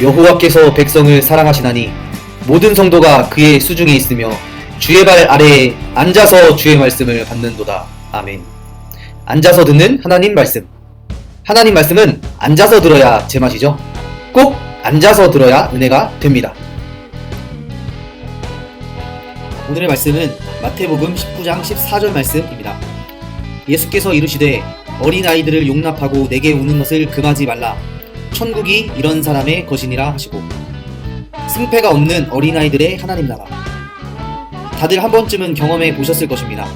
여호와께서 백성을 사랑하시나니 모든 성도가 그의 수중에 있으며 주의 발 아래에 앉아서 주의 말씀을 받는도다. 아멘. 앉아서 듣는 하나님 말씀. 하나님 말씀은 앉아서 들어야 제맛이죠. 꼭 앉아서 들어야 은혜가 됩니다. 오늘의 말씀은 마태복음 19장 14절 말씀입니다. 예수께서 이르시되 어린아이들을 용납하고 내게 오는 것을 금하지 말라. 천국이 이런 사람의 것이니라 하시고 승패가 없는 어린아이들의 하나님 나라. 다들 한 번쯤은 경험해 보셨을 것입니다.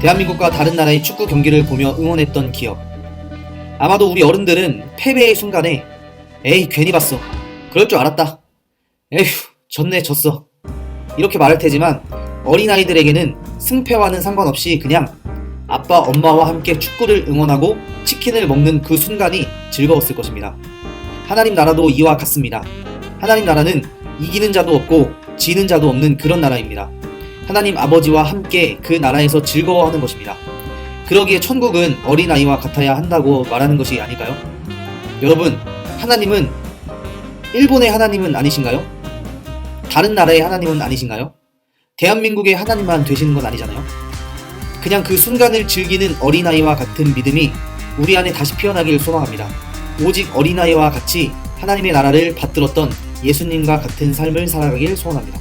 대한민국과 다른 나라의 축구 경기를 보며 응원했던 기억. 아마도 우리 어른들은 패배의 순간에 에이 괜히 봤어. 그럴 줄 알았다. 에휴 졌네 졌어. 이렇게 말할 테지만 어린아이들에게는 승패와는 상관없이 그냥 아빠 엄마와 함께 축구를 응원하고 치킨을 먹는 그 순간이 즐거웠을 것입니다. 하나님 나라도 이와 같습니다. 하나님 나라는 이기는 자도 없고 지는 자도 없는 그런 나라입니다. 하나님 아버지와 함께 그 나라에서 즐거워하는 것입니다. 그러기에 천국은 어린아이와 같아야 한다고 말하는 것이 아닐까요? 여러분, 하나님은 일본의 하나님은 아니신가요? 다른 나라의 하나님은 아니신가요? 대한민국의 하나님만 되시는 건 아니잖아요? 그냥 그 순간을 즐기는 어린아이와 같은 믿음이 우리 안에 다시 피어나길 소망합니다. 오직 어린아이와 같이 하나님의 나라를 받들었던 예수님과 같은 삶을 살아가길 소원합니다.